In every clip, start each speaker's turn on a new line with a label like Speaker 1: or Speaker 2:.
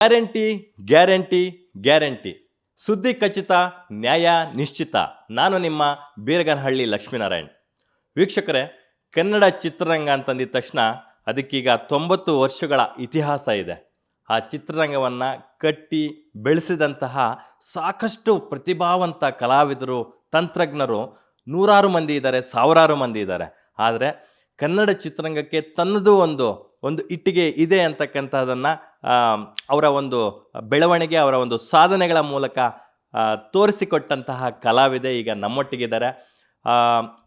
Speaker 1: Guarantee guarantee guarantee. ಸುದ್ದಿ ಖಚಿತ, ನ್ಯಾಯ ನಿಶ್ಚಿತ. ನಾನು ನಿಮ್ಮ ಬೀರಗನಹಳ್ಳಿ ಲಕ್ಷ್ಮೀನಾರಾಯಣ್. ವೀಕ್ಷಕರೇ, ಕನ್ನಡ ಚಿತ್ರರಂಗ ಅಂತಂದಿದ ತಕ್ಷಣ ಅದಕ್ಕೀಗ ತೊಂಬತ್ತು ವರ್ಷಗಳ ಇತಿಹಾಸ ಇದೆ. ಆ ಚಿತ್ರರಂಗವನ್ನು ಕಟ್ಟಿ ಬೆಳೆಸಿದಂತಹ ಸಾಕಷ್ಟು ಪ್ರತಿಭಾವಂತ ಕಲಾವಿದರು, ತಂತ್ರಜ್ಞರು ನೂರಾರು ಮಂದಿ ಇದ್ದಾರೆ, ಸಾವಿರಾರು ಮಂದಿ ಇದ್ದಾರೆ. ಆದರೆ ಕನ್ನಡ ಚಿತ್ರರಂಗಕ್ಕೆ ತನ್ನದು ಒಂದು ಒಂದು ಇಟ್ಟಿಗೆ ಇದೆ ಅಂತಕ್ಕಂಥದ್ದನ್ನು ಅವರ ಒಂದು ಬೆಳವಣಿಗೆ, ಅವರ ಒಂದು ಸಾಧನೆಗಳ ಮೂಲಕ ತೋರಿಸಿಕೊಟ್ಟಂತಹ ಕಲಾವಿದೆ ಈಗ ನಮ್ಮೊಟ್ಟಿಗಿದ್ದಾರೆ.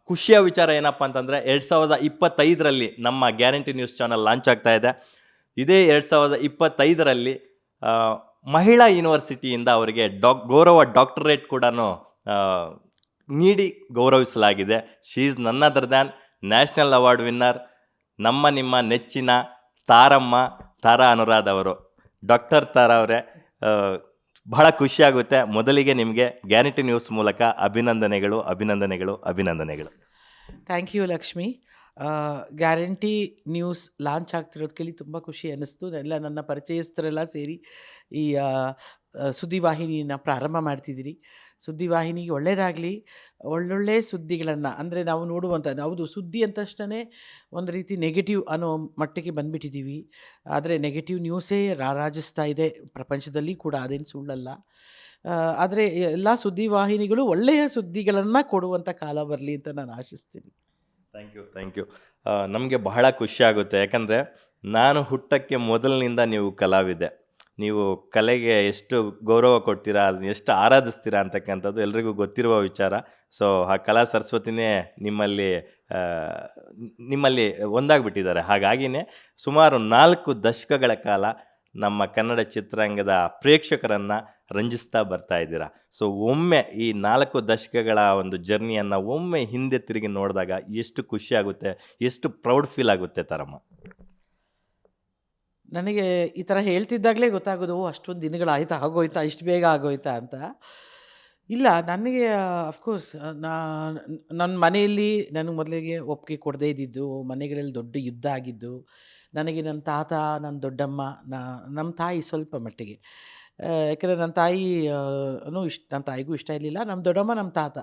Speaker 1: ಖುಷಿಯ ವಿಚಾರ ಏನಪ್ಪ ಅಂತಂದರೆ, ಎರಡು ಸಾವಿರದ ಇಪ್ಪತ್ತೈದರಲ್ಲಿ ನಮ್ಮ ಗ್ಯಾರಂಟಿ ನ್ಯೂಸ್ ಚಾನಲ್ ಲಾಂಚ್ ಆಗ್ತಾ ಇದೆ. ಇದೇ ಎರಡು ಸಾವಿರದ ಇಪ್ಪತ್ತೈದರಲ್ಲಿ ಮಹಿಳಾ ಯೂನಿವರ್ಸಿಟಿಯಿಂದ ಅವರಿಗೆ ಡಾಕ್, ಗೌರವ ಡಾಕ್ಟರೇಟ್ ಕೂಡ ನೀಡಿ ಗೌರವಿಸಲಾಗಿದೆ. She is none other than national award winner. ನಮ್ಮ ನಿಮ್ಮ ನೆಚ್ಚಿನ ತಾರಮ್ಮ, ತಾರಾ ಅನುರಾಧ್ ಅವರು. ಡಾಕ್ಟರ್ ತಾರಾ ಅವರೇ ಬಹಳ ಖುಷಿಯಾಗುತ್ತೆ. ಮೊದಲಿಗೆ ನಿಮಗೆ ಗ್ಯಾರಂಟಿ ನ್ಯೂಸ್ ಮೂಲಕ ಅಭಿನಂದನೆಗಳು ಅಭಿನಂದನೆಗಳು ಅಭಿನಂದನೆಗಳು.
Speaker 2: Thank you Lakshmi. Guarantee news launch ಆಗ್ತಿರೋದು ಕೇಳಿ ತುಂಬ ಖುಷಿ ಅನ್ನಿಸ್ತು. ಎಲ್ಲ ನನ್ನ ಪರಿಚಯಸ್ಥರೆಲ್ಲ ಸೇರಿ ಈ ಸುದ್ದಿವಾಹಿನಿಯನ್ನು ಪ್ರಾರಂಭ ಮಾಡ್ತಿದ್ದೀರಿ. ಸುದ್ದಿವಾಹಿನಿಗೆ ಒಳ್ಳೆಯದಾಗಲಿ ಒಳ್ಳೊಳ್ಳೆ ಸುದ್ದಿಗಳನ್ನು, ಅಂದರೆ ನಾವು ನೋಡುವಂಥದ್ದು, ಹೌದು, ಸುದ್ದಿ ಅಂತ ತಕ್ಷಣ ಒಂದು ರೀತಿ ನೆಗೆಟಿವ್ ಅನ್ನೋ ಮಟ್ಟಿಗೆ ಬಂದುಬಿಟ್ಟಿದ್ದೀವಿ. ಆದರೆ ನೆಗೆಟಿವ್ ನ್ಯೂಸೇ ರಾರಾಜಿಸ್ತಾ ಇದೆ, ಪ್ರಪಂಚದಲ್ಲಿ ಕೂಡ ಅದೇನು ಸುಳ್ಳಲ್ಲ. ಆದರೆ ಎಲ್ಲ ಸುದ್ದಿವಾಹಿನಿಗಳು ಒಳ್ಳೆಯ ಸುದ್ದಿಗಳನ್ನು ಕೊಡುವಂಥ ಕಾಲ ಬರಲಿ ಅಂತ ನಾನು ಆಶಿಸ್ತೀನಿ.
Speaker 1: ಥ್ಯಾಂಕ್ ಯು ಥ್ಯಾಂಕ್ ಯು ನಮಗೆ ಬಹಳ ಖುಷಿ ಆಗುತ್ತೆ. ಯಾಕಂದರೆ ನಾನು ಹುಟ್ಟಕ್ಕೆ ಮೊದಲಿನಿಂದ ನೀವು ಕಲಾವಿದೆ. ನೀವು ಕಲೆಗೆ ಎಷ್ಟು ಗೌರವ ಕೊಡ್ತೀರಾ, ಅದನ್ನ ಎಷ್ಟು ಆರಾಧಿಸ್ತೀರಾ ಅಂತಕ್ಕಂಥದ್ದು ಎಲ್ರಿಗೂ ಗೊತ್ತಿರುವ ವಿಚಾರ. ಸೊ ಆ ಕಲಾ ಸರಸ್ವತಿನೇ ನಿಮ್ಮಲ್ಲಿ ನಿಮ್ಮಲ್ಲಿ ಒಂದಾಗ್ಬಿಟ್ಟಿದ್ದಾರೆ. ಹಾಗಾಗಿನೇ ಸುಮಾರು ನಾಲ್ಕು ದಶಕಗಳ ಕಾಲ ನಮ್ಮ ಕನ್ನಡ ಚಿತ್ರರಂಗದ ಪ್ರೇಕ್ಷಕರನ್ನು ರಂಜಿಸ್ತಾ ಬರ್ತಾ ಇದ್ದೀರಾ. ಸೊ ಒಮ್ಮೆ ಈ ನಾಲ್ಕು ದಶಕಗಳ ಒಂದು ಜರ್ನಿಯನ್ನು ಒಮ್ಮೆ ಹಿಂದೆ ತಿರುಗಿ ನೋಡಿದಾಗ ಎಷ್ಟು ಖುಷಿಯಾಗುತ್ತೆ ಎಷ್ಟು ಪ್ರೌಡ್ ಫೀಲ್ ಆಗುತ್ತೆ ತರಮ್ಮ?
Speaker 2: ನನಗೆ ಈ ಥರ ಹೇಳ್ತಿದ್ದಾಗಲೇ ಗೊತ್ತಾಗೋದು ಅಷ್ಟೊಂದು ದಿನಗಳಾಯ್ತಾ ಆಗೋಯ್ತಾ, ಇಷ್ಟು ಬೇಗ ಆಗೋಯ್ತಾ ಅಂತ. ಇಲ್ಲ, ನನಗೆ ಅಫ್ಕೋರ್ಸ್ ನಾ ನನ್ನ ಮನೆಯಲ್ಲಿ ನನಗೆ ಮೊದಲಿಗೆ ಒಪ್ಪಿಗೆ ಕೊಡದೇ ಇದ್ದಿದ್ದು, ಮನೆಗಳಲ್ಲಿ ದೊಡ್ಡ ಯುದ್ಧ ಆಗಿದ್ದು, ನನಗೆ ನನ್ನ ತಾತ ನನ್ನ ದೊಡ್ಡಮ್ಮ ನಮ್ಮ ತಾಯಿ ಸ್ವಲ್ಪ ಮಟ್ಟಿಗೆ. ಯಾಕಂದರೆ ನನ್ನ ತಾಯಿ ಇಷ್ಟ ನನ್ನ ತಾಯಿಗೂ ಇಷ್ಟ ಇರಲಿಲ್ಲ. ನಮ್ಮ ದೊಡ್ಡಮ್ಮ ನಮ್ಮ ತಾತ.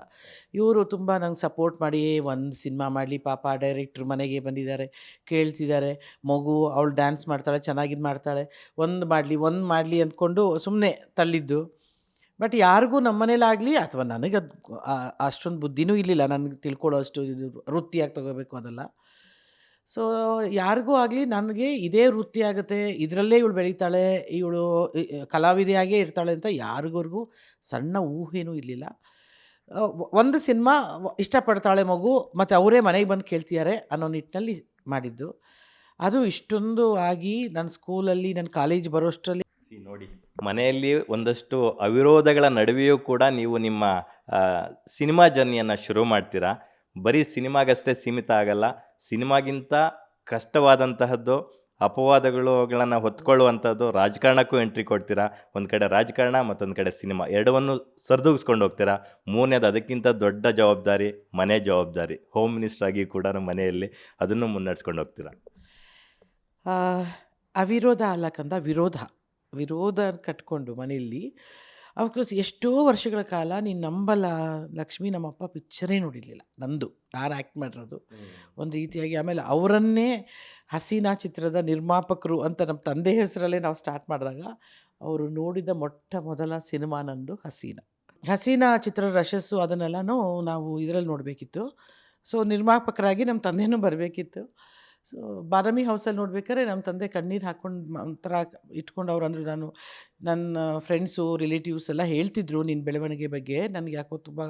Speaker 2: ಇವರು ತುಂಬ ನಂಗೆ ಸಪೋರ್ಟ್ ಮಾಡಿ, ಒಂದು ಸಿನಿಮಾ ಮಾಡಲಿ, ಪಾಪ ಡೈರೆಕ್ಟ್ರ್ ಮನೆಗೆ ಬಂದಿದ್ದಾರೆ, ಕೇಳ್ತಿದ್ದಾರೆ. ಮಗು ಅವಳು ಡ್ಯಾನ್ಸ್ ಮಾಡ್ತಾಳೆ ಚೆನ್ನಾಗಿದ್ದು ಮಾಡ್ತಾಳೆ. ಒಂದು ಮಾಡಲಿ ಒಂದು ಮಾಡಲಿ ಅಂದ್ಕೊಂಡು ಸುಮ್ಮನೆ ತಳ್ಳಿದ್ದು. ಬಟ್ ಯಾರಿಗೂ ನಮ್ಮ ಮನೇಲಾಗಲಿ ಅಥವಾ ನನಗೆ ಅದು ಅಷ್ಟೊಂದು ಬುದ್ಧಿನೂ ಇರಲಿಲ್ಲ. ನನಗೆ ತಿಳ್ಕೊಳ್ಳೋ ಅಷ್ಟು ಇದು ವೃತ್ತಿಯಾಗಿ ತಗೋಬೇಕು ಅದೆಲ್ಲ. ಸೊ, ಯಾರಿಗೂ ಆಗಲಿ ನನಗೆ ಇದೇ ವೃತ್ತಿ ಆಗುತ್ತೆ, ಇದರಲ್ಲೇ ಇವಳು ಬೆಳೀತಾಳೆ, ಇವಳು ಕಲಾವಿದೆಯಾಗೇ ಇರ್ತಾಳೆ ಅಂತ ಯಾರಿಗೂ ಸಣ್ಣ ಊಹೆನೂ ಇರಲಿಲ್ಲ. ಒಂದು ಸಿನಿಮಾ ಇಷ್ಟಪಡ್ತಾಳೆ ಮಗು, ಮತ್ತು ಅವರೇ ಮನೆಗೆ ಬಂದು ಕೇಳ್ತಿದ್ದಾರೆ ಅನ್ನೋ ನಿಟ್ಟಿನಲ್ಲಿ ಮಾಡಿದ್ದು. ಅದು ಇಷ್ಟೊಂದು ಆಗಿ ನನ್ನ ಸ್ಕೂಲಲ್ಲಿ ನನ್ನ ಕಾಲೇಜ್ ಬರೋಷ್ಟರಲ್ಲಿ
Speaker 1: ನೋಡಿ. ಮನೆಯಲ್ಲಿ ಒಂದಷ್ಟು ಅವಿರೋಧಗಳ ನಡುವೆಯೂ ಕೂಡ ನೀವು ನಿಮ್ಮ ಸಿನಿಮಾ ಜರ್ನಿಯನ್ನು ಶುರು ಮಾಡ್ತೀರಾ? ಬರೀ ಸಿನಿಮಾಗಷ್ಟೇ ಸೀಮಿತ ಆಗಲ್ಲ, ಸಿನಿಮಾಗಿಂತ ಕಷ್ಟವಾದಂತಹದ್ದು ಅಪವಾದಗಳುಗಳನ್ನು ಹೊತ್ಕೊಳ್ಳುವಂಥದ್ದು ರಾಜಕಾರಣಕ್ಕೂ ಎಂಟ್ರಿ ಕೊಡ್ತೀರಾ? ಒಂದು ಕಡೆ ರಾಜಕಾರಣ ಮತ್ತೊಂದು ಕಡೆ ಸಿನಿಮಾ ಎರಡವನ್ನು ಸರಿದೂಗಿಸ್ಕೊಂಡು ಹೋಗ್ತೀರಾ? ಮೂರನೇದು ಅದಕ್ಕಿಂತ ದೊಡ್ಡ ಜವಾಬ್ದಾರಿ ಮನೆ ಜವಾಬ್ದಾರಿ. ಹೋಮ್ ಮಿನಿಸ್ಟರ್ ಆಗಿ ಕೂಡ ಮನೆಯಲ್ಲಿ ಅದನ್ನು ಮುನ್ನಡೆಸ್ಕೊಂಡು ಹೋಗ್ತೀರಾ?
Speaker 2: ಅವಿರೋಧ ಅಲ್ಲ ಕಂದ, ವಿರೋಧ. ವಿರೋಧ ಕಟ್ಕೊಂಡು ಮನೆಯಲ್ಲಿ ಅಫ್ಕೋರ್ಸ್ ಎಷ್ಟೋ ವರ್ಷಗಳ ಕಾಲ ನೀನು ನಂಬಲ್ಲ ಲಕ್ಷ್ಮಿ ನಮ್ಮಪ್ಪ ಪಿಕ್ಚರೇ ನೋಡಿರಲಿಲ್ಲ. ನಂದು ನಾನು ಆ್ಯಕ್ಟ್ ಮಾಡಿರೋದು. ಒಂದು ರೀತಿಯಾಗಿ ಆಮೇಲೆ ಅವರನ್ನೇ ಹಸೀನಾ ಚಿತ್ರದ ನಿರ್ಮಾಪಕರು ಅಂತ ನಮ್ಮ ತಂದೆ ಹೆಸರಲ್ಲೇ ನಾವು ಸ್ಟಾರ್ಟ್ ಮಾಡಿದಾಗ ಅವರು ನೋಡಿದ ಮೊಟ್ಟ ಮೊದಲ ಸಿನಿಮಾ ನಂದು ಹಸೀನಾ. ಹಸೀನಾ ಚಿತ್ರದ ರಶಸ್ಸು ಅದನ್ನೆಲ್ಲನೂ ನಾವು ಇದರಲ್ಲಿ ನೋಡಬೇಕಿತ್ತು. ಸೊ ನಿರ್ಮಾಪಕರಾಗಿ ನಮ್ಮ ತಂದೆಯೂ ಬರಬೇಕಿತ್ತು. ಸೊ, ಬಾದಾಮಿ ಹೌಸಲ್ಲಿ ನೋಡ್ಬೇಕಾದ್ರೆ ನಮ್ಮ ತಂದೆ ಕಣ್ಣೀರು ಹಾಕ್ಕೊಂಡು ಒಂಥರ ಇಟ್ಕೊಂಡು ಅವ್ರು ಅಂದರು ನಾನು ನನ್ನ ಫ್ರೆಂಡ್ಸು ರಿಲೇಟಿವ್ಸ್ ಎಲ್ಲ ಹೇಳ್ತಿದ್ರು ನಿನ್ನ ಬೆಳವಣಿಗೆ ಬಗ್ಗೆ. ನನಗೆ ಯಾಕೋ ತುಂಬ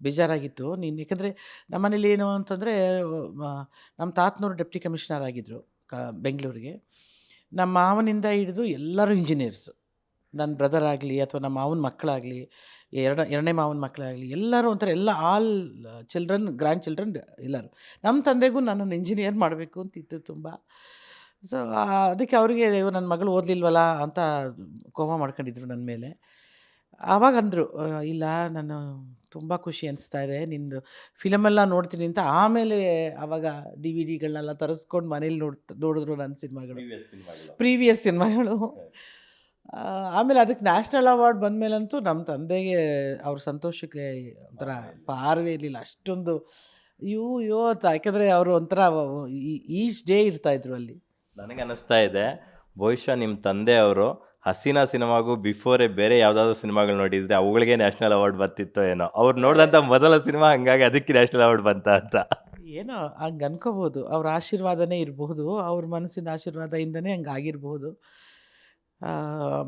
Speaker 2: ಬೇಜಾರಾಗಿತ್ತು. ನೀನು, ಯಾಕಂದರೆ ನಮ್ಮನೇಲಿ ಏನು ಅಂತಂದರೆ ನಮ್ಮ ತಾತನವರು ಡೆಪ್ಟಿ ಕಮಿಷನರ್ ಆಗಿದ್ದರು ಕ, ಬೆಂಗಳೂರಿಗೆ. ನಮ್ಮ ಮಾವನಿಂದ ಹಿಡಿದು ಎಲ್ಲರೂ ಇಂಜಿನಿಯರ್ಸು ನನ್ನ ಬ್ರದರ್ ಆಗಲಿ ಅಥವಾ ನಮ್ಮ ಮಾವನ ಮಕ್ಕಳಾಗಲಿ ಎರಡ ಎರಡನೇ ಮಾವನ ಮಕ್ಕಳಾಗಲಿ ಎಲ್ಲರೂ ಒಂಥರ ಎಲ್ಲ ಆಲ್ ಚಿಲ್ಡ್ರನ್ ಗ್ರ್ಯಾಂಡ್ ಚಿಲ್ಡ್ರನ್ ಎಲ್ಲರೂ. ನಮ್ಮ ತಂದೆಗೂ ನನ್ನನ್ನು ಇಂಜಿನಿಯರ್ ಮಾಡಬೇಕು ಅಂತ ಇತ್ತು ತುಂಬ. ಸೊ ಅದಕ್ಕೆ ಅವರಿಗೆ ನನ್ನ ಮಗಳು ಓದಲಿಲ್ವಲ್ಲ ಅಂತ ಕೋಮ ಮಾಡ್ಕೊಂಡಿದ್ರು ನನ್ನ ಮೇಲೆ. ಆವಾಗ ಅಂದರು ಇಲ್ಲ ನಾನು ತುಂಬ ಖುಷಿ ಅನಿಸ್ತಾ ಇದೆ ನಿನ್ನದು ಫಿಲಮೆಲ್ಲ ನೋಡ್ತೀನಿ ಅಂತ. ಆಮೇಲೆ ಆವಾಗ ಡಿ ವಿ ಡಿಗಳನ್ನೆಲ್ಲ ತರಿಸ್ಕೊಂಡು ಮನೇಲಿ ನೋಡ್ ನೋಡಿದ್ರು ನನ್ನ ಸಿನಿಮಾಗಳು. ಪ್ರೀವಿಯಸ್ ಸಿನಿಮಾಗಳು. ಆಮೇಲೆ ಅದಕ್ಕೆ ನ್ಯಾಷನಲ್ ಅವಾರ್ಡ್ ಬಂದಮೇಲಂತೂ ನಮ್ಮ ತಂದೆಗೆ ಅವ್ರ ಸಂತೋಷಕ್ಕೆ ಒಂಥರ ಪಾರವೇ ಇರಲಿಲ್ಲ. ಅಷ್ಟೊಂದು ಇವು ಅಯ್ಯೋ ಅಂತ. ಯಾಕೆಂದರೆ ಅವರು ಒಂಥರ ಈಚ್ ಡೇ ಇರ್ತಾಯಿದ್ರು ಅಲ್ಲಿ.
Speaker 1: ನನಗೆ ಅನ್ನಿಸ್ತಾ ಇದೆ ಬಹುಶಃ ನಿಮ್ಮ ತಂದೆ ಅವರು ಹಸೀನಾ ಸಿನಿಮಾಗೂ ಬಿಫೋರೇ ಬೇರೆ ಯಾವುದಾದ್ರು ಸಿನಿಮಾಗಳು ನೋಡಿದರೆ ಅವುಗಳಿಗೆ ನ್ಯಾಷನಲ್ ಅವಾರ್ಡ್ ಬರ್ತಿತ್ತೋ ಏನೋ. ಅವ್ರು ನೋಡಿದಂಥ ಮೊದಲ ಸಿನಿಮಾ ಹಂಗಾಗಿ ಅದಕ್ಕೆ ನ್ಯಾಷನಲ್ ಅವಾರ್ಡ್ ಬಂತ ಅಂತ.
Speaker 2: ಏನೋ ಹಂಗೆ ಅನ್ಕೋಬೋದು ಅವ್ರ ಆಶೀರ್ವಾದನೇ ಇರಬಹುದು. ಅವ್ರ ಮನಸ್ಸಿನ ಆಶೀರ್ವಾದದಿಂದನೇ ಹಂಗೆ ಆಗಿರಬಹುದು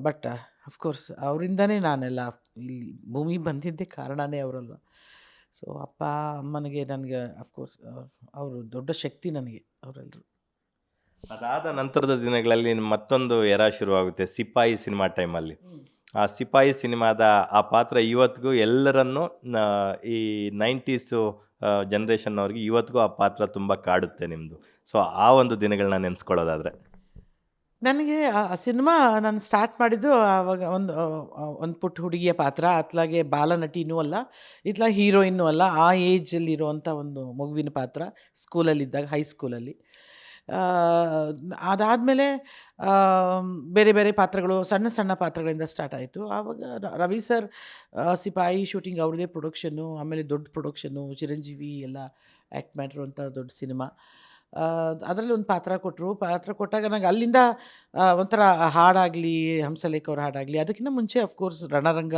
Speaker 2: ಬಟ್ ಅಫ್ಕೋರ್ಸ್ ಅವರಿಂದನೇ ನಾನೆಲ್ಲ ಇಲ್ಲಿ ಭೂಮಿ ಬಂದಿದ್ದೇ ಕಾರಣನೇ ಅವರಲ್ವ. ಸೊ ಅಪ್ಪ ಅಮ್ಮನಿಗೆ ನನಗೆ ಅಫ್ಕೋರ್ಸ್ ಅವರು ದೊಡ್ಡ ಶಕ್ತಿ ನನಗೆ ಅವರೆಲ್ಲರೂ
Speaker 1: ಅದಾದ ನಂತರದ ದಿನಗಳಲ್ಲಿ ಮತ್ತೊಂದು ಎರ ಶುರುವಾಗುತ್ತೆ ಸಿಪಾಯಿ ಸಿನಿಮಾ ಟೈಮಲ್ಲಿ. ಆ ಸಿಪಾಯಿ ಸಿನಿಮಾದ ಆ ಪಾತ್ರ ಇವತ್ತಿಗೂ ಎಲ್ಲರನ್ನೂ ಈ ನೈಂಟೀಸು ಜನ್ರೇಷನ್ ಅವ್ರಿಗೆ ಇವತ್ತಿಗೂ ಆ ಪಾತ್ರ ತುಂಬ ಕಾಡುತ್ತೆ ನಿಮ್ಮದು ಸೊ ಆ ಒಂದು ದಿನಗಳನ್ನ ನೆನೆಸ್ಕೊಳ್ಳೋದಾದ್ರೆ.
Speaker 2: ನನಗೆ ಆ ಸಿನಿಮಾ ನಾನು ಸ್ಟಾರ್ಟ್ ಮಾಡಿದ್ದು ಆವಾಗ ಒಂದು ಒಂದು ಪುಟ್ಟ ಹುಡುಗಿಯ ಪಾತ್ರ, ಅತ್ಲಾಗೆ ಬಾಲನಟಿನೂ ಅಲ್ಲ, ಇತ್ಲ ಹೀರೋಯಿನ್ನೂ ಅಲ್ಲ, ಆ ಏಜಲ್ಲಿ ಇರುವಂಥ ಒಂದು ಮಗುವಿನ ಪಾತ್ರ ಸ್ಕೂಲಲ್ಲಿದ್ದಾಗ ಹೈಸ್ಕೂಲಲ್ಲಿ ಅದಾದಮೇಲೆ ಬೇರೆ ಬೇರೆ ಪಾತ್ರಗಳು, ಸಣ್ಣ ಸಣ್ಣ ಪಾತ್ರಗಳಿಂದ ಸ್ಟಾರ್ಟ್ ಆಯಿತು. ಆವಾಗ ರವಿ ಸರ್ ಸಿಪಾಯಿ ಶೂಟಿಂಗ್ ಅವ್ರದ್ದೇ ಪ್ರೊಡಕ್ಷನ್ನು ಆಮೇಲೆ ದೊಡ್ಡ ಪ್ರೊಡಕ್ಷನ್ನು ಚಿರಂಜೀವಿ ಎಲ್ಲ ಆ್ಯಕ್ಟ್ ಮಾಡಿರುವಂಥ ದೊಡ್ಡ ಸಿನಿಮಾ. ಅದರಲ್ಲಿ ಒಂದು ಪಾತ್ರ ಕೊಟ್ಟರು ಪಾತ್ರ ಕೊಟ್ಟಾಗ ನಂಗೆ ಅಲ್ಲಿಂದ ಒಂಥರ ಹಾಡಾಗಲಿ, ಹಂಸಲೇಖ ಅವ್ರ ಹಾಡಾಗಲಿ, ಅದಕ್ಕಿಂತ ಮುಂಚೆ ಅಫ್ಕೋರ್ಸ್ ರಣರಂಗ,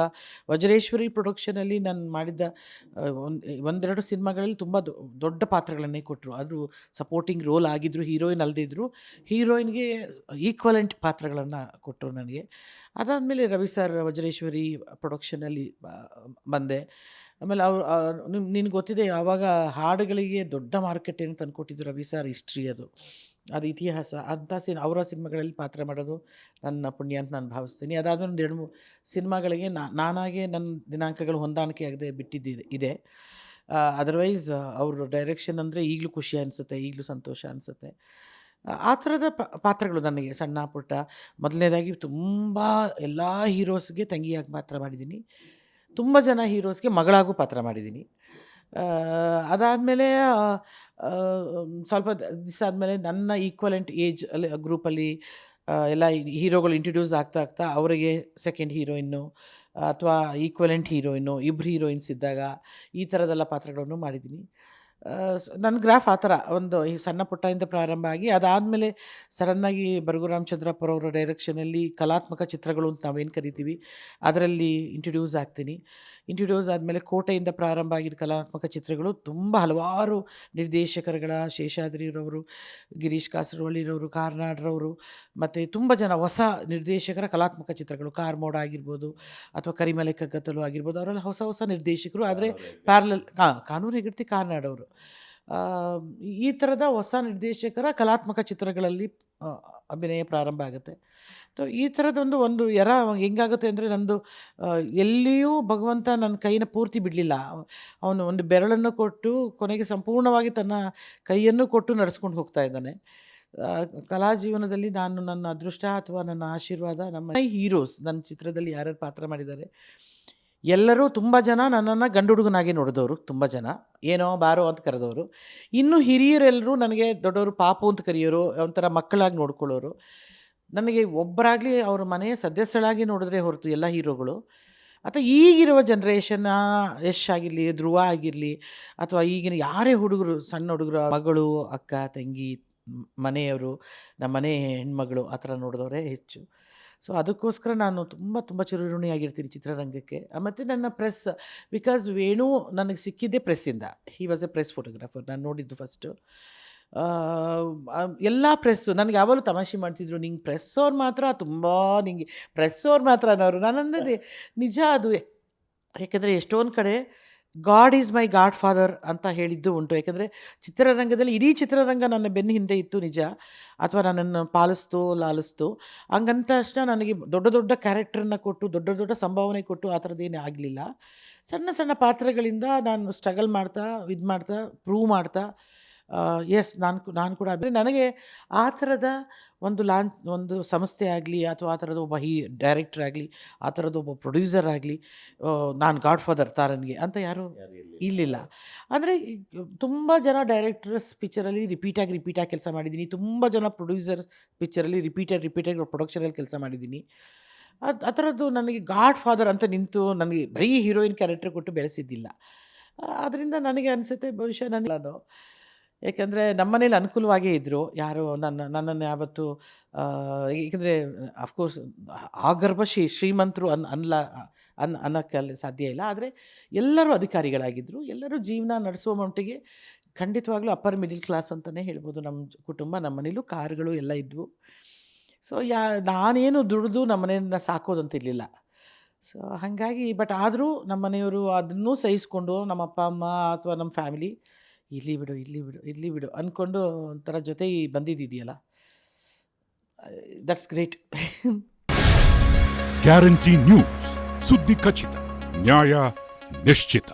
Speaker 2: ವಜ್ರೇಶ್ವರಿ ಪ್ರೊಡಕ್ಷನಲ್ಲಿ ನಾನು ಮಾಡಿದ್ದ ಒಂದು, ಒಂದೆರಡು ಸಿನಿಮಾಗಳಲ್ಲಿ ತುಂಬ ದೊಡ್ಡ ಪಾತ್ರಗಳನ್ನೇ ಕೊಟ್ಟರು ಅದು ಸಪೋರ್ಟಿಂಗ್ ರೋಲ್ ಆಗಿದ್ದರು ಹೀರೋಯಿನ್ ಅಲ್ಲದಿದ್ದರು ಹೀರೋಯಿನ್ಗೆ ಈಕ್ವಲೆಂಟ್ ಪಾತ್ರಗಳನ್ನು ಕೊಟ್ಟರು ನನಗೆ. ಅದಾದಮೇಲೆ ರವಿ ಸರ್ ವಜ್ರೇಶ್ವರಿ ಪ್ರೊಡಕ್ಷನಲ್ಲಿ ಬಂದೆ. ಆಮೇಲೆ ಅವ್ರು ನಿನ್ಗೆ ಗೊತ್ತಿದೆ ಆವಾಗ ಹಾಡುಗಳಿಗೆ ದೊಡ್ಡ ಮಾರುಕಟ್ಟೆಯನ್ನು ತಂದುಕೊಟ್ಟಿದ್ದು ರವಿ ಸರ್ ಹಿಸ್ಟ್ರಿ ಅದು. ಅದು ಇತಿಹಾಸ. ಅಂಥ ಸಿನ್, ಅವರ ಸಿನಿಮಾಗಳಲ್ಲಿ ಪಾತ್ರ ಮಾಡೋದು ನನ್ನ ಪುಣ್ಯ ಅಂತ ನಾನು ಭಾವಿಸ್ತೀನಿ. ಅದಾದಮೇಲೆ ಒಂದು ಎರಡು ಮೂರು ಸಿನಿಮಾಗಳಿಗೆ ನಾನಾಗೆ ನನ್ನ ದಿನಾಂಕಗಳು ಹೊಂದಾಣಿಕೆ ಆಗದೆ ಬಿಟ್ಟಿದ್ದಿದೆ ಇದೆ. ಅದರ್ವೈಸ್ ಅವ್ರ ಡೈರೆಕ್ಷನ್ ಅಂದರೆ ಈಗಲೂ ಖುಷಿ ಅನಿಸುತ್ತೆ, ಈಗಲೂ ಸಂತೋಷ ಅನಿಸುತ್ತೆ. ಆ ಥರದ ಪಾತ್ರಗಳು ನನಗೆ ಸಣ್ಣ ಪುಟ್ಟ. ಮೊದಲನೇದಾಗಿ ತುಂಬ ಎಲ್ಲ ಹೀರೋಸ್ಗೆ ತಂಗಿಯಾಗಿ ಪಾತ್ರ ಮಾಡಿದ್ದೀನಿ. ತುಂಬ ಜನ ಹೀರೋಸ್ಗೆ ಮಗಳಾಗೂ ಪಾತ್ರ ಮಾಡಿದ್ದೀನಿ. ಅದಾದಮೇಲೆ ಸ್ವಲ್ಪ ದಿವಸ ಆದಮೇಲೆ ನನ್ನ ಈಕ್ವಲೆಂಟ್ ಏಜ್ ಅಲ್ಲಿ ಗ್ರೂಪಲ್ಲಿ ಎಲ್ಲ ಹೀರೋಗಳು ಇಂಟ್ರಡ್ಯೂಸ್ ಆಗ್ತಾ ಆಗ್ತಾ ಅವರಿಗೆ ಸೆಕೆಂಡ್ ಹೀರೋಯಿನ್ನು ಅಥವಾ ಈಕ್ವಲೆಂಟ್ ಹೀರೋಯಿನ್ನು ಇಬ್ಬರು ಹೀರೋಯಿನ್ಸ್ ಇದ್ದಾಗ ಈ ಥರದೆಲ್ಲ ಪಾತ್ರಗಳನ್ನು ಮಾಡಿದ್ದೀನಿ. ನನ್ನ ಗ್ರಾಫ್ ಆ ಥರ, ಒಂದು ಈ ಸಣ್ಣ ಪುಟ್ಟದಿಂದ ಪ್ರಾರಂಭ ಆಗಿ, ಅದಾದಮೇಲೆ ಸಡನ್ನಾಗಿ ಬರಗು ರಾಮಚಂದ್ರಪ್ಪ ಅವರ ಡೈರೆಕ್ಷನಲ್ಲಿ ಕಲಾತ್ಮಕ ಚಿತ್ರಗಳು ಅಂತ ನಾವೇನು ಕರಿತೀವಿ, ಅದರಲ್ಲಿ ಇಂಟ್ರಡ್ಯೂಸ್ ಆಗ್ತೀನಿ. ಇಂಟ್ರಡ್ಯೂಸ್ ಆದಮೇಲೆ ಕೋಟೆಯಿಂದ ಪ್ರಾರಂಭ ಆಗಿದ್ದ ಕಲಾತ್ಮಕ ಚಿತ್ರಗಳು ತುಂಬ ಹಲವಾರು ನಿರ್ದೇಶಕರುಗಳ ಶೇಷಾದ್ರಿರವರು ಗಿರೀಶ್ ಕಾಸರವಳ್ಳಿರವರು ಕಾರ್ನಾಡ್ರವರು ಮತ್ತು ತುಂಬ ಜನ ಹೊಸ ನಿರ್ದೇಶಕರ ಕಲಾತ್ಮಕ ಚಿತ್ರಗಳು. ಕಾರ್ಮೋಡ ಆಗಿರ್ಬೋದು ಅಥವಾ ಕರಿಮಲೆ ಕಗ್ಗತ್ತಲು ಆಗಿರ್ಬೋದು ಅವರೆಲ್ಲ ಹೊಸ ಹೊಸ ನಿರ್ದೇಶಕರು. ಆದರೆ ಪ್ಯಾರಲಲ್ ಹಾಂ ಕಾನೂರು ಹೆಗಡ್ತಿ ಕಾರ್ನಾಡವರು ಈ ಥರದ ಹೊಸ ನಿರ್ದೇಶಕರ ಕಲಾತ್ಮಕ ಚಿತ್ರಗಳಲ್ಲಿ ಅಭಿನಯ ಪ್ರಾರಂಭ ಆಗುತ್ತೆ. ಸೊ ಈ ಥರದೊಂದು ಒಂದು ಎರ ಹೆಂಗಾಗುತ್ತೆ ಅಂದರೆ ನಂದು ಎಲ್ಲಿಯೂ ಭಗವಂತ ನನ್ನ ಕೈನ ಪೂರ್ತಿ ಬಿಡಲಿಲ್ಲ. ಅವನು ಒಂದು ಬೆರಳನ್ನು ಕೊಟ್ಟು ಕೊನೆಗೆ ಸಂಪೂರ್ಣವಾಗಿ ತನ್ನ ಕೈಯನ್ನು ಕೊಟ್ಟು ನಡೆಸ್ಕೊಂಡು ಹೋಗ್ತಾ ಇದ್ದಾನೆ. ಕಲಾ ಜೀವನದಲ್ಲಿ ನಾನು ನನ್ನ ಅದೃಷ್ಟ ಅಥವಾ ನನ್ನ ಆಶೀರ್ವಾದ ನಮ್ಮ ಹೀರೋಸ್, ನನ್ನ ಚಿತ್ರದಲ್ಲಿ ಯಾರ್ಯಾರು ಪಾತ್ರ ಮಾಡಿದ್ದಾರೆ. ಎಲ್ಲರೂ ತುಂಬ ಜನ ನನ್ನನ್ನು ಗಂಡು ಹುಡುಗನಾಗಿ ನೋಡಿದವರು, ತುಂಬ ಜನ. ಏನೋ ಬಾರೋ ಅಂತ ಕರೆದವರು. ಇನ್ನು ಹಿರಿಯರೆಲ್ಲರೂ ನನಗೆ ದೊಡ್ಡವರು, ಪಾಪು ಅಂತ ಕರೆಯೋರು, ಒಂಥರ ಮಕ್ಕಳಾಗಿ ನೋಡ್ಕೊಳ್ಳೋರು. ನನಗೆ ಒಬ್ಬರಾಗಲಿ ಅವ್ರ ಮನೆಯ ಸದಸ್ಯಳಾಗಿ ನೋಡಿದ್ರೆ ಹೊರತು ಎಲ್ಲ ಹೀರೋಗಳು. ಅಥವಾ ಈಗಿರುವ ಜನ್ರೇಷನ್ನ ಯಶ್ ಆಗಿರಲಿ, ಧ್ರುವ ಆಗಿರಲಿ, ಅಥವಾ ಈಗಿನ ಯಾರೇ ಹುಡುಗರು, ಸಣ್ಣ ಹುಡುಗರು, ಮಗಳು, ಅಕ್ಕ, ತಂಗಿ, ಮನೆಯವರು, ನಮ್ಮ ಮನೆ ಹೆಣ್ಮಗಳು ಆ ಥರ ನೋಡಿದವರೇ ಹೆಚ್ಚು. ಸೊ ಅದಕ್ಕೋಸ್ಕರ ನಾನು ತುಂಬ ತುಂಬ ಚಿರಋಣಿಯಾಗಿರ್ತೀನಿ ಚಿತ್ರರಂಗಕ್ಕೆ. ಮತ್ತು ನನ್ನ ಪ್ರೆಸ್ ಬಿಕಾಸ್ ವೇಣು ನನಗೆ ಸಿಕ್ಕಿದ್ದೆ ಪ್ರೆಸ್ಸಿಂದ. He was a press photographer ನಾನು ನೋಡಿದ್ದು ಫಸ್ಟು ಎಲ್ಲ ಪ್ರೆಸ್ಸು ನನಗೆ ಯಾವಾಗಲೂ ತಮಾಷೆ ಮಾಡ್ತಿದ್ರು ನಿಂಗೆ ಪ್ರೆಸ್ ಅವ್ರು ಮಾತ್ರ ತುಂಬ ನಿಂಗೆ ಪ್ರೆಸ್ ಅವ್ರು ಮಾತ್ರ ಅನ್ನೋರು. ನಾನಂದರೆ ನಿಜ ಅದು ಯಾಕೆಂದರೆ ಎಷ್ಟೊಂದು ಕಡೆ God is my godfather ಅಂತ ಹೇಳಿದ್ದು ಉಂಟು. ಯಾಕಂದರೆ ಚಿತ್ರರಂಗದಲ್ಲಿ ಇಡೀ ಚಿತ್ರರಂಗ ನನ್ನ ಬೆನ್ನ ಹಿಂದೆ ಇತ್ತು ನಿಜ. ಅಥವಾ ನನ್ನನ್ನು ಪಾಲಿಸ್ತು, ಲಾಲಿಸ್ತು. ಹಂಗಂತ ತಕ್ಷಣ ನನಗೆ ದೊಡ್ಡ ದೊಡ್ಡ ಕ್ಯಾರೆಕ್ಟ್ರನ್ನ ಕೊಟ್ಟು, ದೊಡ್ಡ ದೊಡ್ಡ ಸಂಭಾವನೆ ಕೊಟ್ಟು ಆ ಥರದ್ದೇನೇ ಆಗಲಿಲ್ಲ. ಸಣ್ಣ ಸಣ್ಣ ಪಾತ್ರಗಳಿಂದ ನಾನು ಸ್ಟ್ರಗಲ್ ಮಾಡ್ತಾ, ಇದು ಮಾಡ್ತಾ, ಪ್ರೂವ್ ಮಾಡ್ತಾ ಎಸ್ ನಾನು ನಾನು ಕೂಡ ಅಂದರೆ ನನಗೆ ಆ ಥರದ ಒಂದು ಲಾಂಚ್ ಒಂದು ಸಂಸ್ಥೆ ಆಗಲಿ ಅಥವಾ ಆ ಥರದ ಒಬ್ಬ ಹೀ ಡೈರೆಕ್ಟರ್ ಆಗಲಿ ಆ ಥರದ ಒಬ್ಬ ಪ್ರೊಡ್ಯೂಸರ್ ಆಗಲಿ ನಾನು ಗಾಡ್ ಫಾದರ್ ತಾರನ್ಗೆ ಅಂತ ಯಾರು ಇಲ್ಲಿಲ್ಲ ಅಂದರೆ ತುಂಬ ಜನ ಡೈರೆಕ್ಟರ್ಸ್ ಪಿಕ್ಚರಲ್ಲಿ ರಿಪೀಟಾಗಿ ರಿಪೀಟಾಗಿ ಕೆಲಸ ಮಾಡಿದ್ದೀನಿ. ತುಂಬ ಜನ ಪ್ರೊಡ್ಯೂಸರ್ ಪಿಕ್ಚರಲ್ಲಿ ರಿಪೀಟಾಗಿ ರಿಪೀಟೆಡ್ ಪ್ರೊಡಕ್ಷನಲ್ಲಿ ಕೆಲಸ ಮಾಡಿದ್ದೀನಿ. ಅದು ಆ ಥರದ್ದು ನನಗೆ ಗಾಡ್ ಫಾದರ್ ಅಂತ ನಿಂತು ನನಗೆ ಬರೀ ಹೀರೋಯಿನ್ ಕ್ಯಾರೆಕ್ಟರ್ ಕೊಟ್ಟು ಬೆಳೆಸಿದ್ದಿಲ್ಲ. ಅದರಿಂದ ನನಗೆ ಅನಿಸುತ್ತೆ ಬಹುಶಃ ನಾನು ಯಾಕಂದರೆ ನಮ್ಮನೇಲಿ ಅನುಕೂಲವಾಗೇ ಇದ್ದರು ಯಾರು ನನ್ನ, ನನ್ನನ್ನು ಯಾವತ್ತು ಏಕೆಂದರೆ ಅಫ್ಕೋರ್ಸ್ ಆಗರ್ಭ ಶ್ರೀ ಶ್ರೀಮಂತರು ಅನ್, ಅನ್ಲ, ಅನ್ ಅನ್ನೋಕ್ಕೆ ಸಾಧ್ಯ ಇಲ್ಲ. ಆದರೆ ಎಲ್ಲರೂ ಅಧಿಕಾರಿಗಳಾಗಿದ್ದರು ಎಲ್ಲರೂ ಜೀವನ ನಡೆಸುವ ಮಟ್ಟಿಗೆ ಖಂಡಿತವಾಗ್ಲೂ ಅಪ್ಪರ್ ಮಿಡಿಲ್ ಕ್ಲಾಸ್ ಅಂತಲೇ ಹೇಳ್ಬೋದು. ನಮ್ಮ ಕುಟುಂಬ ನಮ್ಮ ಮನೇಲೂ ಕಾರುಗಳು ಎಲ್ಲ ಇದ್ವು. ಸೊ ಯಾ, ನಾನೇನು ದುಡಿದು ನಮ್ಮ ಮನೆಯನ್ನ ಸಾಕೋದಂತಿರಲಿಲ್ಲ. ಸೊ ಹಾಗಾಗಿ ಬಟ್ ಆದರೂ ನಮ್ಮ ಮನೆಯವರು ಅದನ್ನೂ ಸಹಿಸ್ಕೊಂಡು ನಮ್ಮ ಅಪ್ಪ ಅಮ್ಮ ಅಥವಾ ನಮ್ಮ ಫ್ಯಾಮಿಲಿ ಇರಲಿ ಬಿಡು ಇಲ್ಲಿ ಬಿಡು ಇಲ್ಲಿ ಬಿಡು ಅಂದ್ಕೊಂಡು ಒಂಥರ ಜೊತೆ ಬಂದಿದ್ದಿದೆಯಲ್ಲ? ದಟ್ಸ್ ಗ್ರೇಟ್
Speaker 3: ಗ್ಯಾರಂಟಿ ನ್ಯೂಸ್ ಸುದ್ದಿ ಖಚಿತ, ನ್ಯಾಯ ನಿಶ್ಚಿತ.